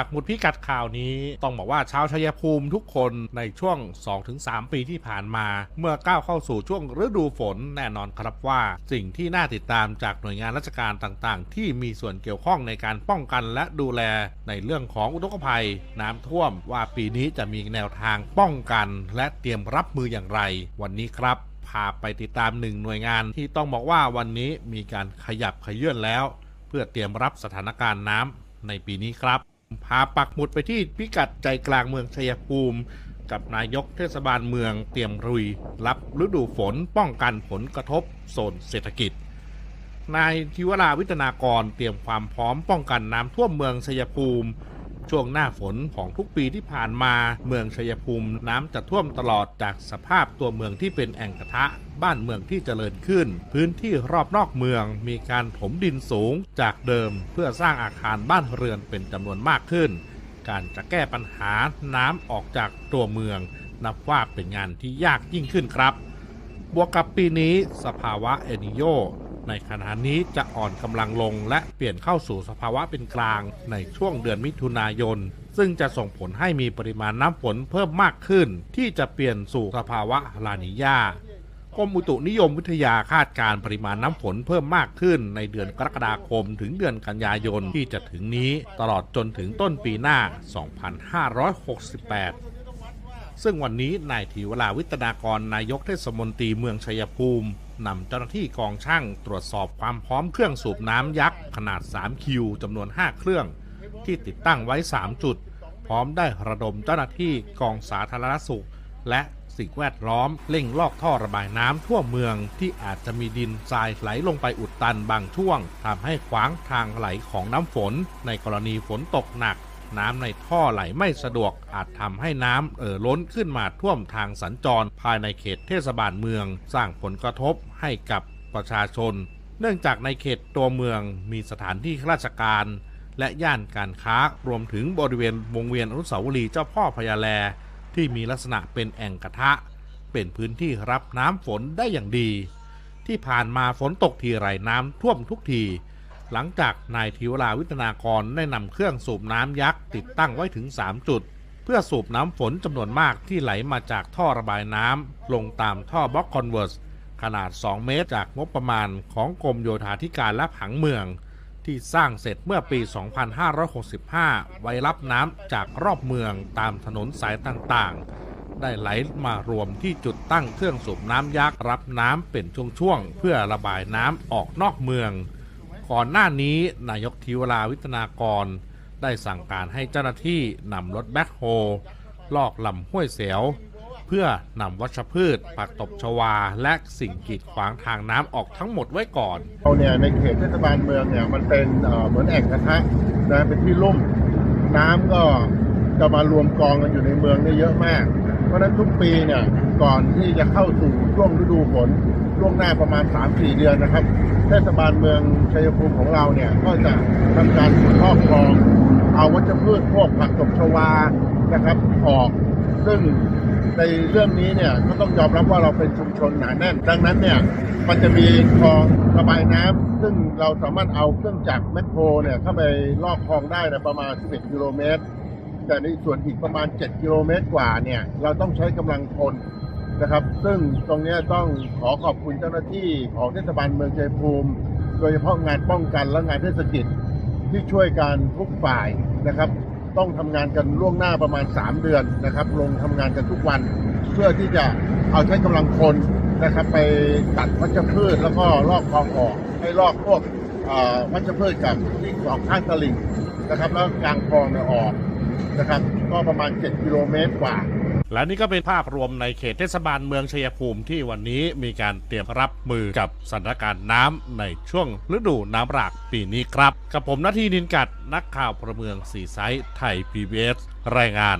ปักหมุดพิกัดข่าวนี้ ต้องบอกว่าชาวชัยภูมิทุกคนในช่วง 2-3 ปีที่ผ่านมา เมื่อก้าวเข้าสู่ช่วงฤดูฝนแน่นอนครับว่า สิ่งที่น่าติดตามจากหน่วยงานราชการต่างๆ ที่มีส่วนเกี่ยวข้องในการป้องกันและดูแลในเรื่องของอุทกภัย น้ำท่วม ว่าปีนี้จะมีแนวทางป้องกัน และเตรียมรับมืออย่างไร วันนี้ครับพาไปติดตามหนึ่งหน่วยงานที่ต้องบอกว่าวันนี้มีการขยับขยื่นแล้ว เพื่อเตรียมรับสถานการณ์น้ำในปีนี้ครับ พาปักหมุดไปที่พิกัดใจกลางเมืองชัยภูมิ กับนายกเทศบาลเมืองเตรียมรุย รับฤดูฝนป้องกันผลกระทบโซนเศรษฐกิจ นายทิวราวิทนากรเตรียมความพร้อมป้องกันน้ำท่วมเมืองชัยภูมิ ช่วงหน้าฝนของทุกปีที่ผ่านมา เมืองชัยภูมิน้ำจะท่วมตลอดจากสภาพตัวเมืองที่เป็นแอ่งกระทะ บ้านเมืองที่เจริญขึ้น พื้นที่รอบนอกเมืองมีการถมดินสูงจากเดิมเพื่อสร้างอาคารบ้านเรือนเป็นจำนวนมากขึ้น การจะแก้ปัญหาน้ำออกจากตัวเมือง นับว่าเป็นงานที่ยากยิ่งขึ้นครับ บวกกับปีนี้สภาวะเอนิโย ในขณะนี้จะอ่อนกำลังลงและเปลี่ยนเข้าสู่สภาวะเป็นกลางในช่วงเดือนมิถุนายน ซึ่งจะส่งผลให้มีปริมาณน้ำฝนเพิ่มมากขึ้น ที่จะเปลี่ยนสู่สภาวะลานิญากรมอุตุนิยมวิทยาคาดการปริมาณน้ำฝนเพิ่มมากขึ้นในเดือนกรกฎาคมถึงเดือนกันยายนที่จะถึงนี้ตลอดจนถึงต้นปีหน้า 2568 ซึ่งวันนี้นายธีวราวิตนากรนายกเทศมนตรีเมืองชัยภูมิ นำเจ้าหน้าที่กองช่างตรวจสอบความพร้อมเครื่องสูบน้ำยักษ์ขนาด 3 คิวจำนวน 5 เครื่อง ที่ติดตั้งไว้ 3 จุด พร้อมได้ระดมเจ้าหน้าที่กองสาธารณสุข และสิ่งแวดล้อมเร่งลอกท่อระบายน้ำทั่วเมืองที่อาจจะมีดินทรายไหลลงไปอุดตันบางช่วงทำให้ขวางทางไหลของน้ำฝน ในกรณีฝนตกหนัก น้ำในท่อไหลไม่สะดวกอาจทำให้น้ำเอ่อล้นขึ้นมาท่วมทางสัญจรภายในเขตเทศบาลเมือง สร้างผลกระทบให้กับประชาชน เนื่องจากในเขตตัวเมืองมีสถานที่ราชการ และย่านการค้ารวมถึงบริเวณวงเวียนอนุสาวรีย์เจ้าพ่อพญาแล ที่มีลักษณะเป็นแอ่งกระทะ เป็นพื้นที่รับน้ำฝนได้อย่างดี ที่ผ่านมาฝนตกทีไรน้ำท่วมทุกที หลังจากนายธิวราวิทนากรได้นำเครื่องสูบน้ำยักษ์ติดตั้งไว้ถึง 3 จุด เพื่อสูบน้ำฝนจำนวนมากที่ไหลมาจากท่อระบายน้ำลงตามท่อบล็อกคอนเวอร์สขนาด 2 เมตรจากงบประมาณของกรมโยธาธิการและผังเมือง ที่สร้างเสร็จเมื่อปี 2565 ไว้รับน้ำจากรอบเมืองตามถนนสายต่างๆ ได้ไหลมารวมที่จุดตั้งเครื่องสูบน้ำยักษ์รับน้ำเป็นช่วงๆเพื่อระบายน้ำออกนอกเมือง ก่อนหน้านี้นายกทิวราวิทนากร ได้สั่งการให้เจ้าหน้าที่นำรถแบ็คโฮลอกลำห้วยเสียวเพื่อนำวัชพืช ผักตบชวา และสิ่งกีดขวางทางน้ำออกทั้งหมดไว้ก่อนเราเนี่ยในเขตเทศบาลเมืองเนี่ยมันเป็นเอ่อเหมือนแอ่งกระทะนะเป็นที่ลุ่มน้ำก็ จะมารวมกองกันอยู่ในเมืองเนี่ยเยอะมาก เพราะฉะนั้นทุกปีเนี่ยก่อนที่จะเข้าสู่ช่วงฤดูฝนล่วงหน้าประมาณ 3-4 เดือนนะครับ เทศบาลเมืองชัยภูมิของเราเนี่ยก็จะทำการขุดลอกคลอง เอาวัชพืชพวกผักตบชวานะครับออก ซึ่งในเรื่องนี้เนี่ยก็ต้องยอมรับว่าเราเป็นชุมชนหนาแน่น ดังนั้นเนี่ยมันจะมีคลองระบายน้ำซึ่งเราสามารถเอาเครื่องจักรแมคโครเนี่ยเข้าไปลอกคลองได้นะประมาณ 11 กิโลเมตร แต่ในส่วนอีกประมาณ 7 กิโลเมตรกว่าเนี่ย เราต้องใช้กำลังคนนะครับ ซึ่งตรงนี้ต้องขอขอบคุณเจ้าหน้าที่ของเทศบาลเมืองชัยภูมิ โดยเฉพาะงานป้องกันและงานเทศกิจที่ช่วยกันทุกฝ่ายนะครับ ต้องทำงานกันล่วงหน้าประมาณ 3 เดือนนะครับ ลงทำงานกันทุกวัน เพื่อที่จะเอาใช้กำลังคนนะครับ ไปตัดวัชพืชแล้วก็ลอกคลองออกให้ลอกพวกวัชพืชกับที่สองข้างตลิ่งนะครับ แล้วกลางคลองเนี่ยออก นะครับ ก็ประมาณ 7 กิโลเมตรกว่า และนี่ก็เป็นภาพรวมในเขตเทศบาลเมืองชัยภูมิที่วันนี้มีการเตรียมรับมือกับสถานการณ์น้ำในช่วงฤดูน้ำหลากปีนี้ครับ กับผมนาทีนินกัดนักข่าวพลเมืองสีไซส์ไทย PBS รายงาน